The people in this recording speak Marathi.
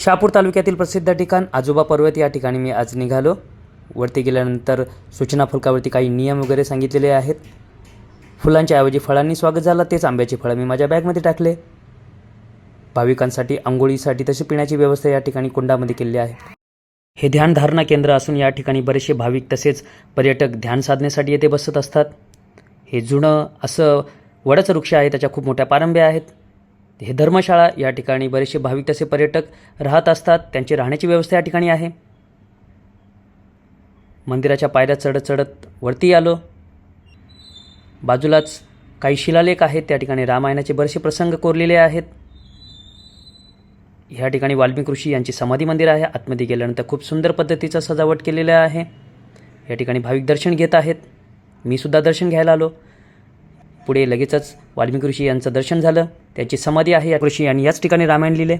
शहापूर तालुक्यातील प्रसिद्ध ठिकाण आजोबा पर्वत या ठिकाणी मी आज निघालो. वरती गेल्यानंतर सूचना फुलकावरती काही नियम वगैरे सांगितलेले आहेत. फुलांच्या ऐवजी फळांनी स्वागत झालं तेच आंब्याची फळं मी माझ्या बॅगमध्ये टाकले. भाविकांसाठी आंघोळीसाठी तशी पिण्याची व्यवस्था या ठिकाणी कुंडामध्ये केलेली आहे. हे ध्यानधारणा केंद्र असून या ठिकाणी बरेचसे भाविक तसेच पर्यटक ध्यान साधण्यासाठी येथे बसत असतात. हे जुनं असं वडच वृक्ष आहे त्याच्या खूप मोठ्या पारंब्या आहेत. हे धर्मशाळा या ठिकाणी बरेचसे भाविक तसे पर्यटक राहत असतात. त्यांची राहण्याची व्यवस्था या ठिकाणी आहे. मंदिराच्या पायऱ्या चढत चढत वरती आलो. बाजूलाच काही शिलालेख आहेत. त्या ठिकाणी रामायणाचे बरेचसे प्रसंग कोरलेले आहेत. ह्या ठिकाणी वाल्मिक ऋषी यांची समाधी मंदिर आहे. आतमध्ये गेल्यानंतर खूप सुंदर पद्धतीचं सजावट केलेलं आहे. या ठिकाणी भाविक दर्शन घेत आहेत. मी सुद्धा दर्शन घ्यायला आलो. पुढे लगेचच वाल्मिकी ऋषी यांचं दर्शन झालं. त्याची समाधी आहे या ऋषी यांनी याच ठिकाणी रामायण लिहिले.